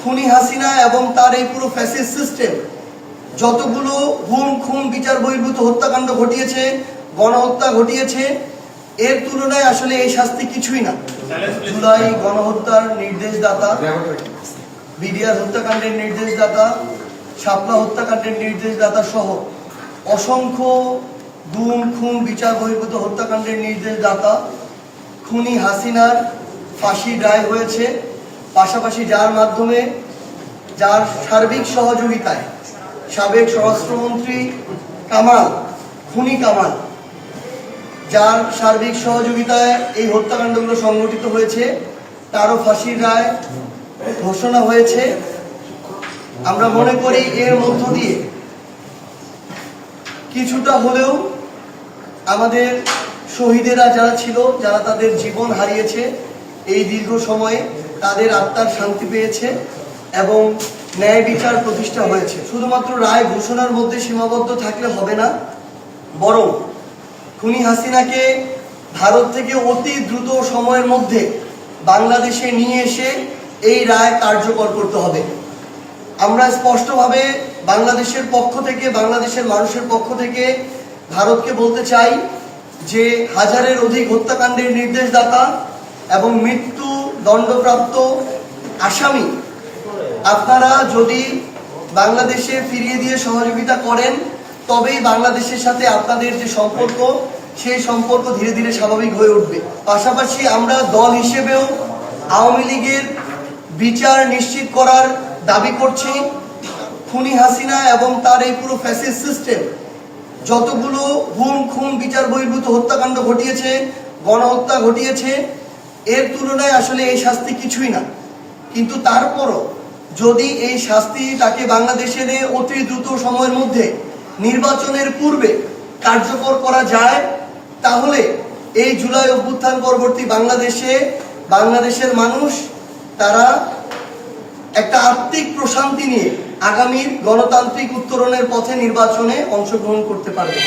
খুনি হাসিনা এবং তার এই পুরো ফ্যাসিস সিস্টেম যতগুলো গুম, খুন, বিচার বহির্ভূত হত্যাকাণ্ড ঘটিয়েছে, গণহত্যা ঘটিয়েছে, এর তুলনায় আসলে এই শাস্তি কিছুই না। জুলাই গণহত্যার নির্দেশদাতা, বিডিআর হত্যাকাণ্ডের নির্দেশদাতা, শাপলা হত্যাকাণ্ডের নির্দেশদাতা সহ অসংখ্য গুম, খুন, বিচার বহির্ভূত হত্যাকাণ্ডের নির্দেশদাতা খুনি হাসিনার ফাঁসি রায় হয়েছে। পাশাপাশি যার মাধ্যমে যার সার্বিক সহযোগিতায় সাবেক স্বরাষ্ট্রমন্ত্রী কামাল, খুনি কামাল, যার সার্বিক সহযোগিতায় এই হত্যাকাণ্ডগুলো সংঘটিত হয়েছে, তারও ফাঁসির রায় ঘোষণা হয়েছে। আমরা মনে করি এর মধ্য দিয়ে কিছুটা হলেও আমাদের শহীদেরা যারা ছিল, যারা তাদের জীবন হারিয়েছে এই দীর্ঘ সময়ে তাদের আত্মার শান্তি পেয়েছে এবং ন্যায় বিচার প্রতিষ্ঠা হয়েছে। শুধুমাত্র রায় ঘোষণার মধ্যে সীমাবদ্ধ থাকলে হবে না, বরং খুনি হাসিনাকে ভারত থেকে অতি দ্রুত সময়ের মধ্যে বাংলাদেশে নিয়ে এসে এই রায় কার্যকর করতে হবে। আমরা স্পষ্টভাবে বাংলাদেশের পক্ষ থেকে, বাংলাদেশের মানুষের পক্ষ থেকে ভারতকে বলতে চাই যে হাজারের অধিক হত্যাকাণ্ডের নির্দেশদাতা এবং মৃত্যু দণ্ডপ্রাপ্ত আসামি। আপনারা যদি বাংলাদেশে ফিরিয়ে দিয়ে সহযোগিতা করেন, তবেই বাংলাদেশের সাথে আপনাদের যে সম্পর্ক, সেই সম্পর্ক ধীরে ধীরে স্বাভাবিক হয়ে উঠবে। পাশাপাশি আমরা দল হিসেবেও আওয়ামী লীগের বিচার নিশ্চিত করার দাবি করছি। খুনি হাসিনা এবং তার এই পুরো ফ্যাসিস সিস্টেম, যতগুলো গুম, খুন, বিচার বহির্ভূত হত্যাকাণ্ড ঘটিয়েছে, গণহত্যা ঘটিয়েছে এর তুলনায় আসলে এই শাস্তি কিছুই না। কিন্তু তারপরও যদি এই শাস্তি তাকে বাংলাদেশে নিয়ে অতি দ্রুত সময়ের মধ্যে নির্বাচনের পূর্বে কার্যকর করা যায়, তাহলে এই জুলাই অভ্যুত্থান পরবর্তী বাংলাদেশে, বাংলাদেশের মানুষ, তারা একটা আত্মিক প্রশান্তি নিয়ে আগামীর গণতান্ত্রিক উত্তরণের পথে নির্বাচনে অংশগ্রহণ করতে পারবে।